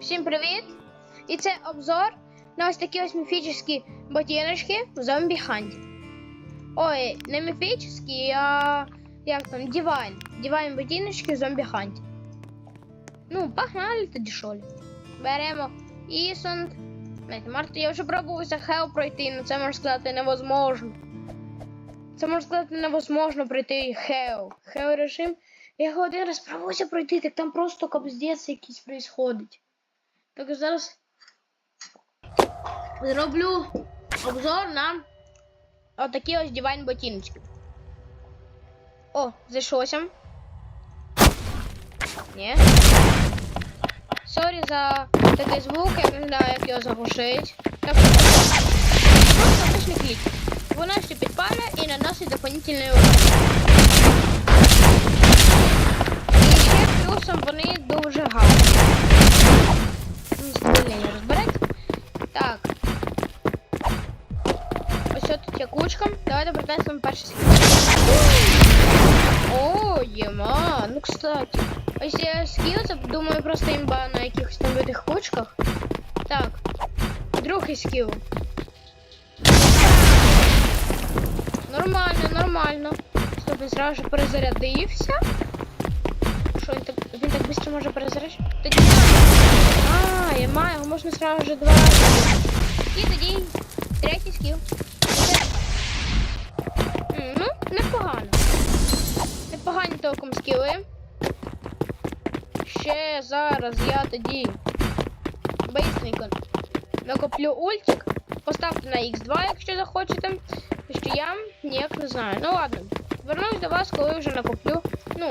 Всім привіт! І це обзор на ось такі ось міфічні ботиночки в зомбі ханті. Ой, не міфічні, а як там, дівайн. Дівайн ботиночки в зомбі ханті. Ну, погнали тоді шолі. Беремо Ісонд. Марта, я вже пробувався хел пройти, але це можна сказати невозможно. Це можна сказати невозможно пройти хел. Хел режим. Я його один раз пробувався пройти, так там просто капздець якийсь происходить. Так зараз зроблю обзор на отакі ось дивайн ботиночки. О, зайшовся. Ні. Сорі за такий звук, я не знаю, як його заглушить. Так обичний клік. Вона все підпалює і наносить дополнительний урон. І ще плюсом вони дуже гарні. Ну, Задоволення розбереться. Так. Ось тут є кучка. Давайте протестуємо перший. О, єма. Ну, кстати. Ось є скіл, думаю, просто імба на якихось там битих кучках. Так. Другий скіл. Нормально, нормально. Стоп, він зразу ж перезарядився. Він так, швидко може перезаряджати? Тоді... А, я маю, його можна сразу же два рази. І тоді третій скіл. Ну, непогано. Непогані толком скіли. Ще зараз я тоді бейсненько накоплю ультик. Поставте на X2, якщо захочете. Що я ніяк не знаю. Ну ладно. Вернусь до вас, коли вже накоплю. Ну,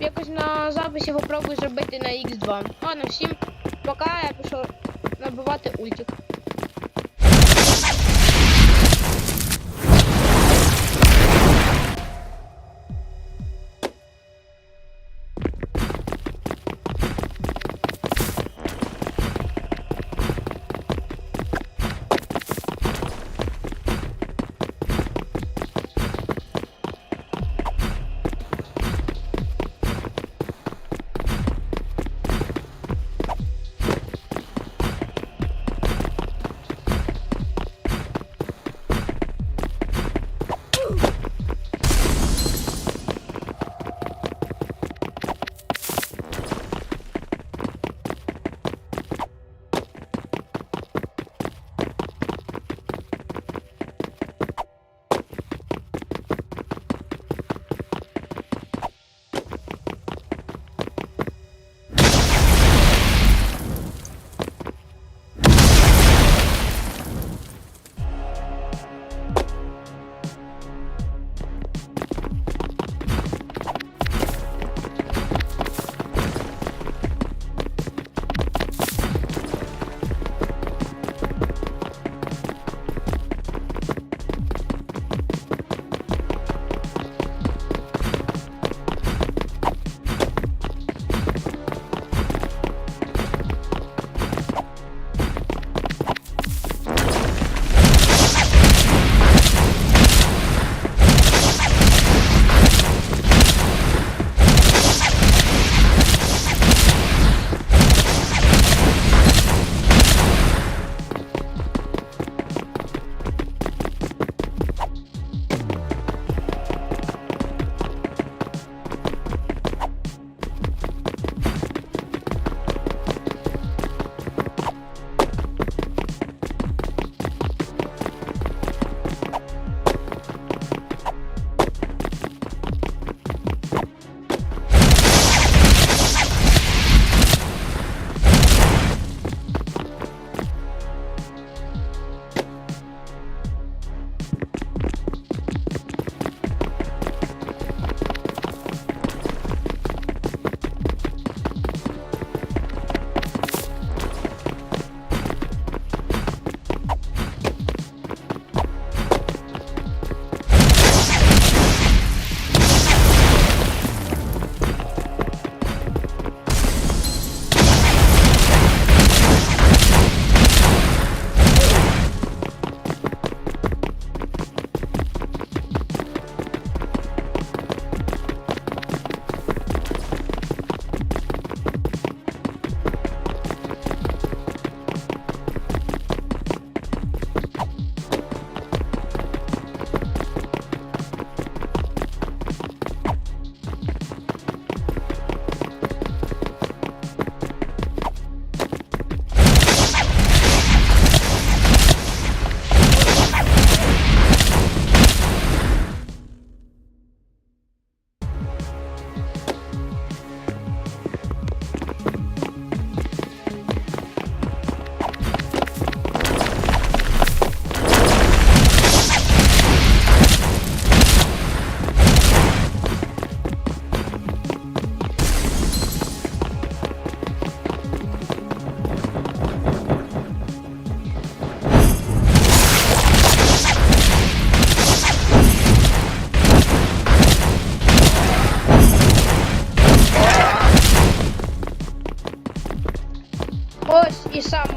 якось на записі попробую зробити на X2. Ладно, всім пока я пішов набивати ультик.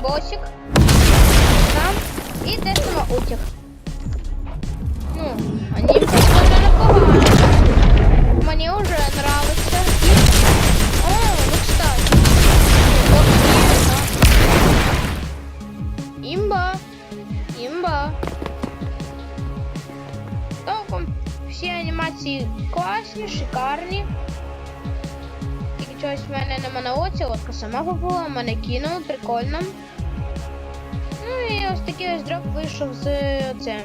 Босик. Там. Те саме утік. Ну, вони прикольно непогано. Мені вже нравиться. О, ну кстати. Вот да. Імба. Імба. Толком всі анімації класні, шикарні. Тільки чогось в мене нема на оці, лодка сама побула, мене кинув, прикольно. Ну і ось такий ось дроп вийшов з оце.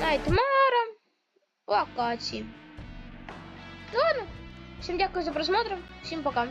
Найтмара локації. Ну ладно, всім дякую за просмотр, всім пока.